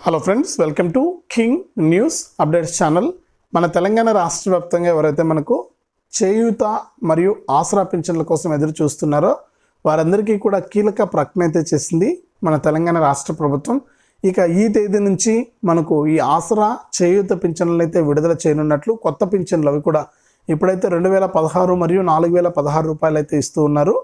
Hello friends welcome to king news updates channel మన తెలంగాణ రాష్ట్ర వ్యాప్తంగా ఎవరైతే మనకు చేయూత మరియు ఆసరా పింఛన్ల కోసం ఎదురు చూస్తున్నారో వారందరికీ కూడా కీలక ప్రకటన అయితే చేసింది మన తెలంగాణ రాష్ట్ర ప్రభుత్వం. ఇక ఈ తేదీ నుంచి మనకు ఈ ఆసరా చేయూత పింఛన్లు అయితే విడుదల చేయనున్నట్లు కొత్త పింఛన్లు అవి కూడా ఇప్పుడైతే రెండు వేల పదహారు మరియు నాలుగు వేల పదహారు రూపాయలు అయితే ఇస్తూ ఉన్నారు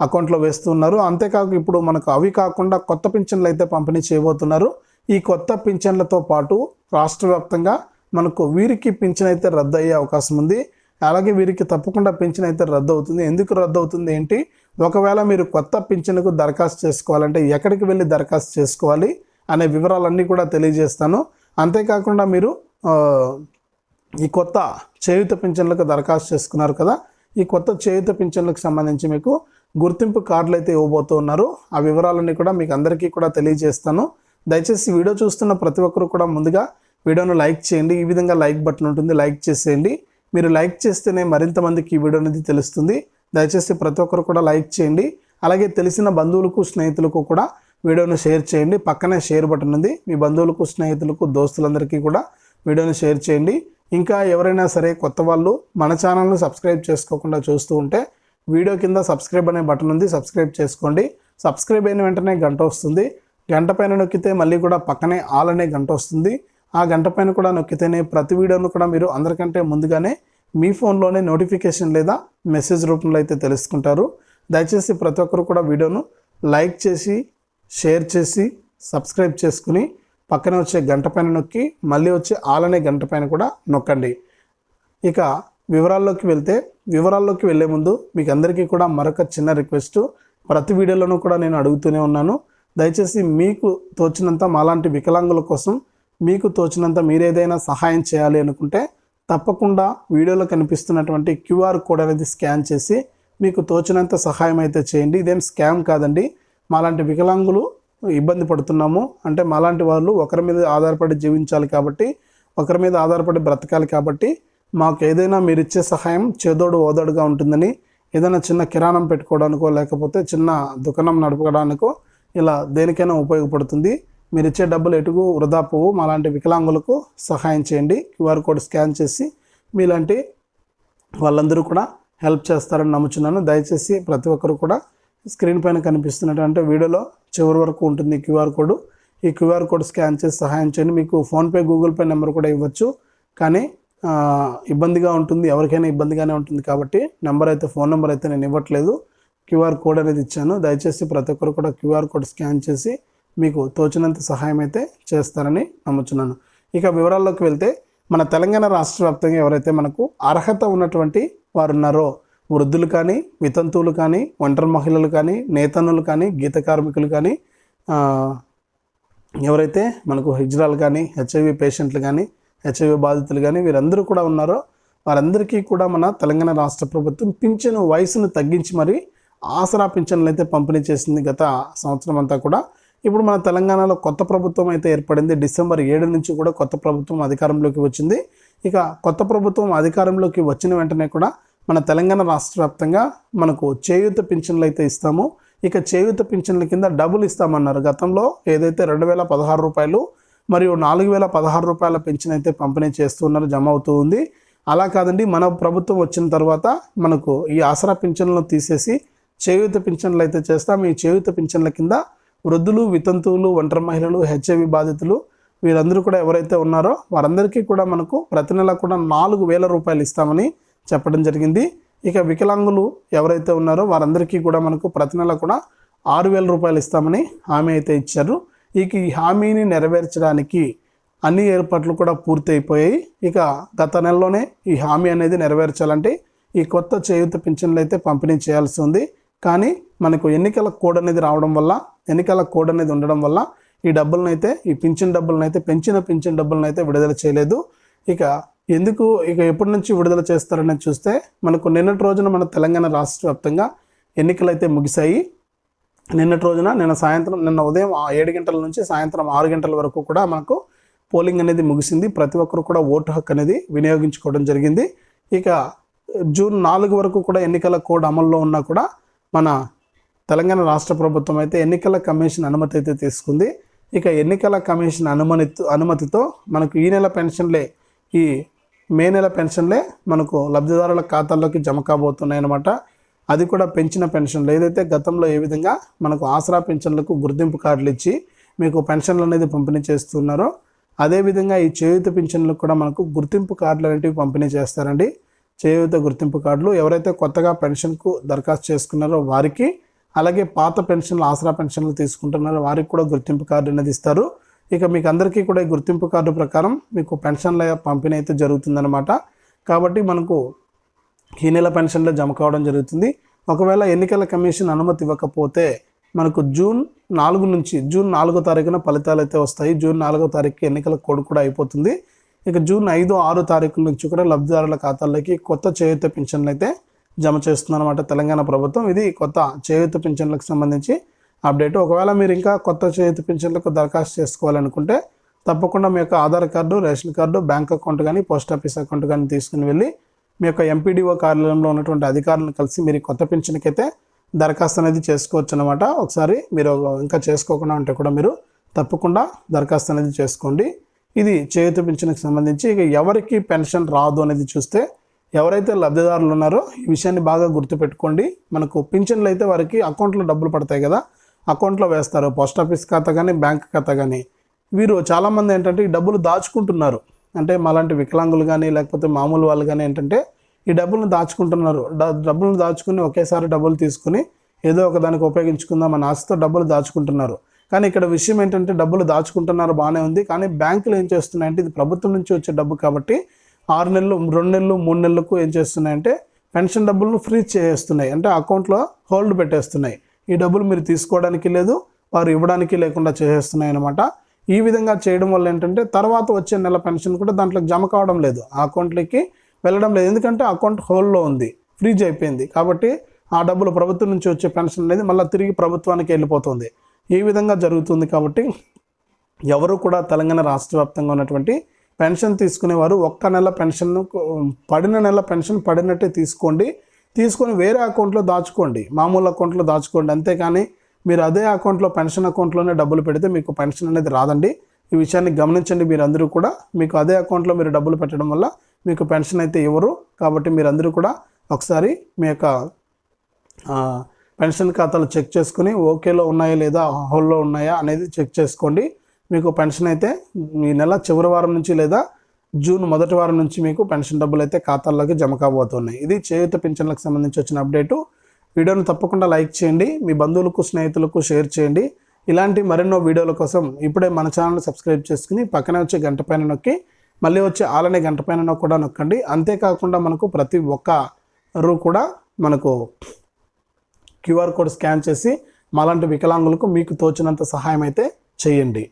అకౌంట్లో వేస్తూ ఉన్నారు. అంతేకాక ఇప్పుడు మనకు అవి కాకుండా కొత్త పింఛన్లు అయితే పంపిణీ చేయబోతున్నారు. ఈ కొత్త పింఛన్లతో పాటు రాష్ట్ర వ్యాప్తంగా మనకు వీరికి పింఛన్ అయితే రద్దు అయ్యే అవకాశం ఉంది. అలాగే వీరికి తప్పకుండా పింఛన్ అయితే రద్దు అవుతుంది ఎందుకు రద్దు అవుతుంది ఏంటి? ఒకవేళ మీరు కొత్త పింఛన్కు దరఖాస్తు చేసుకోవాలంటే ఎక్కడికి వెళ్ళి దరఖాస్తు చేసుకోవాలి అనే వివరాలన్నీ కూడా తెలియజేస్తాను. అంతేకాకుండా మీరు ఈ కొత్త చేయుత పింఛన్లకు దరఖాస్తు చేసుకున్నారు కదా ఈ కొత్త చేయుత పింఛన్లకు సంబంధించి మీకు గుర్తింపు కార్డులు అయితే ఇవ్వబోతూ ఉన్నారు ఆ వివరాలన్నీ కూడా మీకు అందరికీ కూడా తెలియజేస్తాను. దయచేసి వీడియో చూస్తున్న ప్రతి ఒక్కరు కూడా ముందుగా వీడియోను లైక్ చేయండి. ఈ విధంగా లైక్ బటన్ ఉంటుంది లైక్ చేసేయండి. మీరు లైక్ చేస్తేనే మరింత మందికి ఈ వీడియో అనేది తెలుస్తుంది. దయచేసి ప్రతి ఒక్కరు కూడా లైక్ చేయండి. అలాగే తెలిసిన బంధువులకు స్నేహితులకు కూడా వీడియోను షేర్ చేయండి. పక్కనే షేర్ బటన్ ఉంది. మీ బంధువులకు స్నేహితులకు దోస్తులందరికీ కూడా వీడియోని షేర్ చేయండి. ఇంకా ఎవరైనా సరే కొత్త వాళ్ళు మన ఛానల్ను సబ్స్క్రైబ్ చేసుకోకుండా చూస్తూ ఉంటే వీడియో కింద సబ్స్క్రైబ్ అనే బటన్ ఉంది. సబ్స్క్రైబ్ చేసుకోండి. సబ్స్క్రైబ్ అయిన వెంటనే గంట వస్తుంది. గంట పైన నొక్కితే మళ్ళీ కూడా పక్కనే ఆల్ అనే గంట వస్తుంది. ఆ గంట పైన కూడా నొక్కితేనే ప్రతి వీడియోను కూడా మీరు అందరికంటే ముందుగానే మీ ఫోన్లోనే నోటిఫికేషన్ లేదా మెసేజ్ రూపంలో అయితే తెలుసుకుంటారు. దయచేసి ప్రతి ఒక్కరు కూడా వీడియోను లైక్ చేసి షేర్ చేసి సబ్స్క్రైబ్ చేసుకుని పక్కనే వచ్చే గంట పైన నొక్కి మళ్ళీ వచ్చే ఆల్ అనే గంట పైన కూడా నొక్కండి. ఇక వివరాల్లోకి వెళ్తే వివరాల్లోకి వెళ్ళే ముందు మీకు అందరికీ కూడా మరొక చిన్న రిక్వెస్ట్. ప్రతి వీడియోలోనూ కూడా నేను అడుగుతూనే ఉన్నాను. దయచేసి మీకు తోచినంత మాలాంటి వికలాంగుల కోసం మీకు తోచినంత మీరేదైనా సహాయం చేయాలి అనుకుంటే తప్పకుండా వీడియోలో కనిపిస్తున్నటువంటి క్యూఆర్ కోడ్ అనేది స్కాన్ చేసి మీకు తోచినంత సహాయం అయితే చేయండి. ఇదేం స్కామ్ కాదండి. మాలాంటి వికలాంగులు ఇబ్బంది పడుతున్నాము. అంటే మాలాంటి వాళ్ళు ఒకరి మీద ఆధారపడి జీవించాలి కాబట్టి ఒకరి మీద ఆధారపడి బ్రతకాలి కాబట్టి మాకు ఏదైనా మీరు ఇచ్చే సహాయం చేదోడు ఓదోడుగా ఉంటుందని ఏదైనా చిన్న కిరాణం పెట్టుకోవడానికో లేకపోతే చిన్న దుకాణం నడపడానికో ఇలా దేనికైనా ఉపయోగపడుతుంది. మీరు ఇచ్చే డబ్బులు ఎటుకు వృధా పోవు. మాలాంటి వికలాంగులకు సహాయం చేయండి. క్యూఆర్ కోడ్ స్కాన్ చేసి మీలాంటి వాళ్ళందరూ కూడా హెల్ప్ చేస్తారని నమ్ముచున్నాను. దయచేసి ప్రతి ఒక్కరు కూడా స్క్రీన్ పైన కనిపిస్తున్నటువంటి వీడియోలో చివరి వరకు ఉంటుంది క్యూఆర్ కోడ్. ఈ క్యూఆర్ కోడ్ స్కాన్ చేసి సహాయం చేయండి. మీకు ఫోన్పే గూగుల్ పే నెంబర్ కూడా ఇవ్వచ్చు. కానీ ఇబ్బందిగా ఉంటుంది. ఎవరికైనా ఇబ్బందిగానే ఉంటుంది కాబట్టి నెంబర్ అయితే ఫోన్ నెంబర్ అయితే నేను ఇవ్వట్లేదు. క్యూఆర్ కోడ్ అనేది ఇచ్చాను. దయచేసి ప్రతి ఒక్కరు కూడా క్యూఆర్ కోడ్ స్కాన్ చేసి మీకు తోచినంత సహాయం అయితే చేస్తారని నమ్ముచున్నాను. ఇక వివరాల్లోకి వెళ్తే మన తెలంగాణ రాష్ట్ర వ్యాప్తంగా ఎవరైతే మనకు అర్హత ఉన్నటువంటి వారు ఉన్నారో వృద్ధులు కానీ వితంతువులు కానీ ఒంటరి మహిళలు కానీ నేతన్నులు కానీ గీత కార్మికులు కానీ ఎవరైతే మనకు హిజ్రాలు కానీ హెచ్ఐవి పేషెంట్లు కానీ హెచ్ఐవి బాధితులు కానీ వీరందరూ కూడా ఉన్నారో వారందరికీ కూడా మన తెలంగాణ రాష్ట్ర ప్రభుత్వం పింఛను వయసును తగ్గించి మరి ఆసరా పింఛన్లు అయితే పంపిణీ చేసింది గత సంవత్సరం అంతా కూడా. ఇప్పుడు మన తెలంగాణలో కొత్త ప్రభుత్వం అయితే ఏర్పడింది. డిసెంబర్ ఏడు నుంచి కూడా కొత్త ప్రభుత్వం అధికారంలోకి వచ్చింది. ఇక కొత్త ప్రభుత్వం అధికారంలోకి వచ్చిన వెంటనే కూడా మన తెలంగాణ రాష్ట్ర వ్యాప్తంగా మనకు చేయూత పింఛన్లు అయితే ఇస్తాము. ఇక చేయూత పింఛన్ల కింద డబ్బులు ఇస్తామన్నారు. గతంలో ఏదైతే రెండు వేల పదహారు రూపాయలు మరియు నాలుగు వేల పదహారు రూపాయల పెన్షన్ అయితే పంపిణీ చేస్తున్నారు జమ అవుతూ ఉంది. అలా కాదండి మన ప్రభుత్వం వచ్చిన తర్వాత మనకు ఈ ఆసరా పింఛన్లను తీసేసి చేయూత పింఛన్లు అయితే చేస్తాం. ఈ చేయూత పింఛన్ల కింద వృద్ధులు వితంతువులు ఒంటరి మహిళలు హెచ్ఐవి బాధితులు వీరందరూ కూడా ఎవరైతే ఉన్నారో వారందరికీ కూడా మనకు ప్రతి నెల కూడా నాలుగు వేల రూపాయలు ఇస్తామని చెప్పడం జరిగింది. ఇక వికలాంగులు ఎవరైతే ఉన్నారో వారందరికీ కూడా మనకు ప్రతి నెల కూడా ఆరు వేల రూపాయలు ఇస్తామని హామీ అయితే ఇచ్చారు. ఇక ఈ హామీని నెరవేర్చడానికి అన్ని ఏర్పాట్లు కూడా పూర్తి అయిపోయాయి ఇక గత నెలలోనే ఈ హామీ అనేది నెరవేర్చాలంటే ఈ కొత్త చేయూత పింఛన్లు అయితే పంపిణీ చేయాల్సి ఉంది. కానీ మనకు ఎన్నికల కోడ్ అనేది రావడం వల్ల ఎన్నికల కోడ్ అనేది ఉండడం వల్ల ఈ డబ్బులనైతే ఈ పింఛన్ డబ్బులనైతే పెంచిన పింఛన్ డబ్బులనైతే విడుదల చేయలేదు. ఇక ఎందుకు ఇక ఎప్పటి నుంచి విడుదల చేస్తారనేది చూస్తే మనకు నిన్నటి రోజున మన తెలంగాణ రాష్ట్ర వ్యాప్తంగా ఎన్నికలు అయితే ముగిశాయి నిన్నటి రోజున నిన్న సాయంత్రం నిన్న ఉదయం ఏడు గంటల నుంచి సాయంత్రం ఆరు గంటల వరకు కూడా మనకు పోలింగ్ అనేది ముగిసింది. ప్రతి ఒక్కరు కూడా ఓటు హక్కు అనేది వినియోగించుకోవడం జరిగింది. ఇక జూన్ నాలుగు వరకు కూడా ఎన్నికల కోడ్ అమల్లో ఉన్నా కూడా మన తెలంగాణ రాష్ట్ర ప్రభుత్వం అయితే ఎన్నికల కమిషన్ అనుమతి అయితే తీసుకుంది. ఇక ఎన్నికల కమిషన్ అనుమతి అనుమతితో మనకు ఈ నెల పెన్షన్లే ఈ మే నెల పెన్షన్లే మనకు లబ్ధిదారుల ఖాతాల్లోకి జమ కాబోతున్నాయి అన్నమాట. అది కూడా పెంచిన పెన్షన్లు. ఏదైతే గతంలో ఏ విధంగా మనకు ఆసరా పెన్షన్లకు గుర్తింపు కార్డులు ఇచ్చి మీకు పెన్షన్లు అనేది పంపిణీ చేస్తున్నారో అదేవిధంగా ఈ చేయూత పింఛన్లకు కూడా మనకు గుర్తింపు కార్డులు అనేటివి పంపిణీ చేస్తారండి. చేయూత గుర్తింపు కార్డులు ఎవరైతే కొత్తగా పెన్షన్కు దరఖాస్తు చేసుకున్నారో వారికి అలాగే పాత పెన్షన్లు ఆసరా పెన్షన్లు తీసుకుంటున్నారో వారికి కూడా గుర్తింపు కార్డు అనేది ఇస్తారు. ఇక మీకు అందరికీ కూడా ఈ గుర్తింపు కార్డు ప్రకారం మీకు పెన్షన్ల పంపిణీ అయితే జరుగుతుందన్నమాట. కాబట్టి మనకు ఈ నెల పెన్షన్లో జమ కావడం జరుగుతుంది. ఒకవేళ ఎన్నికల కమిషన్ అనుమతి ఇవ్వకపోతే మనకు జూన్ నాలుగు నుంచి జూన్ నాలుగో తారీఖున ఫలితాలు అయితే వస్తాయి. జూన్ నాలుగో తారీఖుకి ఎన్నికల కోడ్ కూడా అయిపోతుంది. ఇక జూన్ ఐదు ఆరు తారీఖుల నుంచి కూడా లబ్ధిదారుల ఖాతాల్లోకి కొత్త చేయూత పింఛన్లు అయితే జమ చేస్తుందన్నమాట తెలంగాణ ప్రభుత్వం. ఇది కొత్త చేయూత పింఛన్లకు సంబంధించి అప్డేట్. ఒకవేళ మీరు ఇంకా కొత్త చేయూత పింఛన్లకు దరఖాస్తు చేసుకోవాలనుకుంటే తప్పకుండా మీ యొక్క Aadhaar card ration card bank account కానీ పోస్ట్ ఆఫీస్ అకౌంట్ కానీ తీసుకుని వెళ్ళి మీ యొక్క ఎంపీడీఓ కార్యాలయంలో ఉన్నటువంటి అధికారులను కలిసి మీరు కొత్త పింఛన్కి అయితే దరఖాస్తు అనేది చేసుకోవచ్చు అనమాట ఒకసారి మీరు ఇంకా చేసుకోకుండా ఉంటే కూడా మీరు తప్పకుండా దరఖాస్తు అనేది చేసుకోండి. ఇది చేయుత పింఛన్కి సంబంధించి ఇక ఎవరికి పెన్షన్ రాదు అనేది చూస్తే ఎవరైతే లబ్ధిదారులు ఉన్నారో ఈ విషయాన్ని బాగా గుర్తుపెట్టుకోండి. మనకు పింఛన్లు అయితే వారికి అకౌంట్లో డబ్బులు పడతాయి కదా అకౌంట్లో వేస్తారు. పోస్ట్ ఆఫీస్ ఖాతా కానీ బ్యాంక్ ఖాతా కానీ వీరు చాలామంది ఏంటంటే ఈ డబ్బులు దాచుకుంటున్నారు. అంటే మాలాంటి వికలాంగులు కానీ లేకపోతే మామూలు వాళ్ళు కానీ ఏంటంటే ఈ డబ్బులను దాచుకుంటున్నారు. డబ్బులను దాచుకుని ఒకేసారి డబ్బులు తీసుకుని ఏదో ఒక దానికి ఉపయోగించుకుందాం అన్న ఆశతో డబ్బులు దాచుకుంటున్నారు. కానీ ఇక్కడ విషయం ఏంటంటే డబ్బులు దాచుకుంటున్నారు బాగానే ఉంది. కానీ బ్యాంకులు ఏం చేస్తున్నాయంటే ఇది ప్రభుత్వం నుంచి వచ్చే డబ్బు కాబట్టి ఆరు నెలలు రెండు నెలలు మూడు నెలలకు ఏం చేస్తున్నాయంటే పెన్షన్ డబ్బులను ఫ్రీజ్ చేస్తున్నాయి. అంటే అకౌంట్లో హోల్డ్ పెట్టేస్తున్నాయి. ఈ డబ్బులు మీరు తీసుకోవడానికి లేదు వారు ఇవ్వడానికి లేకుండా చేసేస్తున్నాయి అనమాట ఈ విధంగా చేయడం వల్ల ఏంటంటే తర్వాత వచ్చే నెల పెన్షన్ కూడా దాంట్లో జమ కావడం లేదు. ఆ అకౌంట్లోకి వెళ్ళడం లేదు. ఎందుకంటే అకౌంట్ హోల్డ్లో ఉంది ఫ్రీజ్ అయిపోయింది. కాబట్టి ఆ డబ్బులు ప్రభుత్వం నుంచి వచ్చే పెన్షన్ అనేది మళ్ళీ తిరిగి ప్రభుత్వానికి వెళ్ళిపోతుంది. ఈ విధంగా జరుగుతుంది కాబట్టి ఎవరు కూడా తెలంగాణ రాష్ట్ర వ్యాప్తంగా ఉన్నటువంటి పెన్షన్ తీసుకునేవారు ఒక్క నెల పెన్షన్ పడిన నెల పెన్షన్ పడినట్టే తీసుకోండి. తీసుకొని వేరే అకౌంట్లో దాచుకోండి మామూలు అకౌంట్లో దాచుకోండి. అంతేకాని మీరు అదే అకౌంట్లో పెన్షన్ అకౌంట్లోనే డబ్బులు పెడితే మీకు పెన్షన్ అనేది రాదండి. ఈ విషయాన్ని గమనించండి మీరందరూ కూడా. మీకు అదే అకౌంట్లో మీరు డబ్బులు పెట్టడం వల్ల మీకు పెన్షన్ అయితే ఇవ్వరు. కాబట్టి మీరందరూ కూడా ఒకసారి మీ యొక్క పెన్షన్ ఖాతాలు చెక్ చేసుకుని ఓకేలో ఉన్నాయా లేదా హోల్లో ఉన్నాయా అనేది చెక్ చేసుకోండి. మీకు పెన్షన్ అయితే ఈ నెల చివరి వారం నుంచి లేదా జూన్ మొదటి వారం నుంచి మీకు పెన్షన్ డబ్బులు అయితే ఖాతాల్లోకి జమ కాబోతున్నాయి. ఇది చేయూత పింఛన్లకు సంబంధించి వచ్చిన అప్డేటు. వీడియోను తప్పకుండా లైక్ చేయండి మీ బంధువులకు స్నేహితులకు షేర్ చేయండి. ఇలాంటి మరెన్నో వీడియోల కోసం ఇప్పుడే మన ఛానల్ సబ్స్క్రైబ్ చేసుకుని పక్కనే వచ్చే గంట పైన నొక్కి మళ్ళీ వచ్చే ఆలనే గంట పైన కూడా నొక్కండి. అంతేకాకుండా మనకు ప్రతి ఒక్కరు కూడా మనకు క్యూఆర్ కోడ్ స్కాన్ చేసి మాలాంటి వికలాంగులకు మీకు తోచినంత సహాయం అయితే చేయండి.